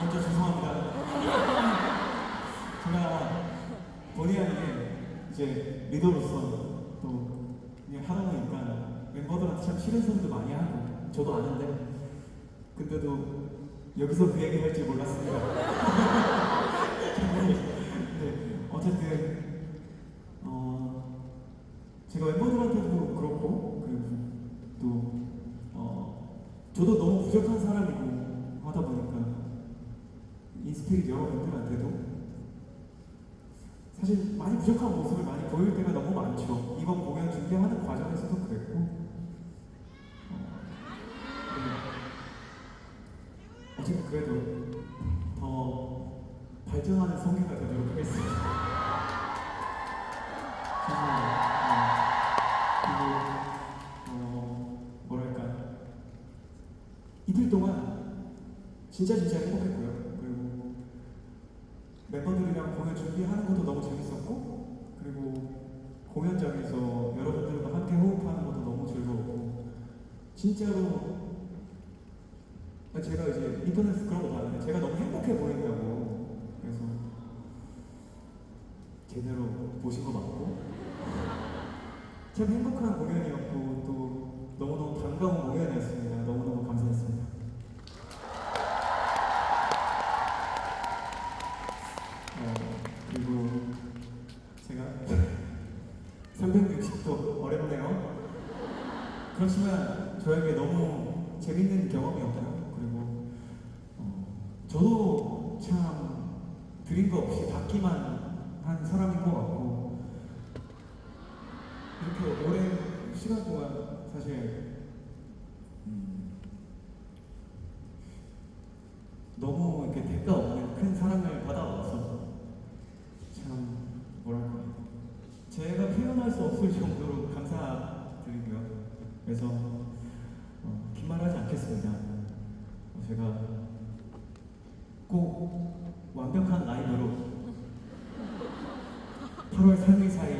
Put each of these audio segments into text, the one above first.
먼저 죄송합니다. 제가 본의 아니게 이제 리더로서 또 그냥 하다 보니까 멤버들한테 참 싫은 소리도 많이 하고 저도 아는데 근데도 여기서 그 얘기 할줄 몰랐습니다. 네, 어쨌든 어, 제가 멤버들한테도 그렇고 그리고 또 어, 저도 너무 부족한 사람이고 하다 보니까 인스피릿 여러 분들한테도 사실 많이 부족한 모습을 많이 보일 때가 너무 많죠. 이번 공연 준비하는 과정에서도 그랬고 어, 네. 어쨌든 그래도 더 발전하는 성계가 되도록 하겠습니다. 죄송해요. 진짜 진짜 행복했고요. 그리고 멤버들이랑 공연 준비하는 것도 너무 재밌었고 그리고 공연장에서 여러분들과 함께 호흡하는 것도 너무 즐거웠고 진짜로 제가 이제 인터넷에서 그런 거 봤는데 제가 너무 행복해 보인다고 그래서 제대로 보신 거 맞고 참 행복한 공연이었고 또 너무너무 반가운 공연이었습니다. 너무너무 감사했습니다. 360도 어렵네요. 그렇지만 저에게 너무 재밌는 경험이었고요. 그리고 어, 저도 참 드린 거 없이 받기만 한 사람인 것 같고 이렇게 오랜 시간 동안 사실 음, 너무 이렇게 대가 없는 큰 사랑을 받아와서 참 뭐랄까 제가 수 없을 정도로 감사드리고요. 그래서 어, 긴 말 하지 않겠습니다. 어, 제가 꼭 완벽한 라이브로 8월 3일 사이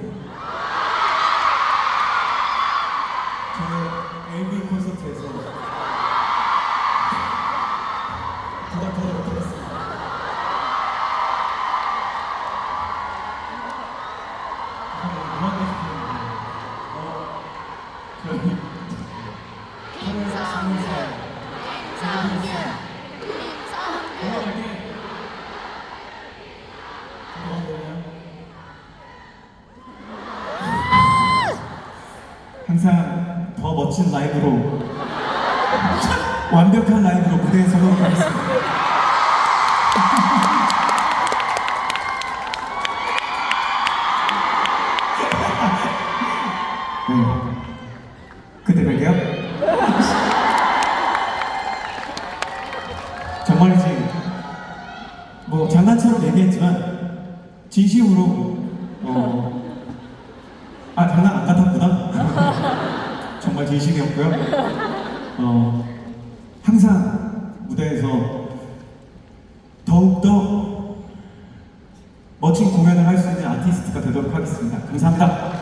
항상 더 멋진 라이브로 완벽한 라이브로 무대에 서도록 하겠습니다. 네. 그때 뵐게요. 정말이지. 뭐 장난처럼 얘기했지만 진심으로 어. 아 장난 안 같았구나. 정말 진심이었고요. 어 항상 무대에서 더욱더 멋진 공연을 할 수 있는 아티스트가 되도록 하겠습니다. 감사합니다.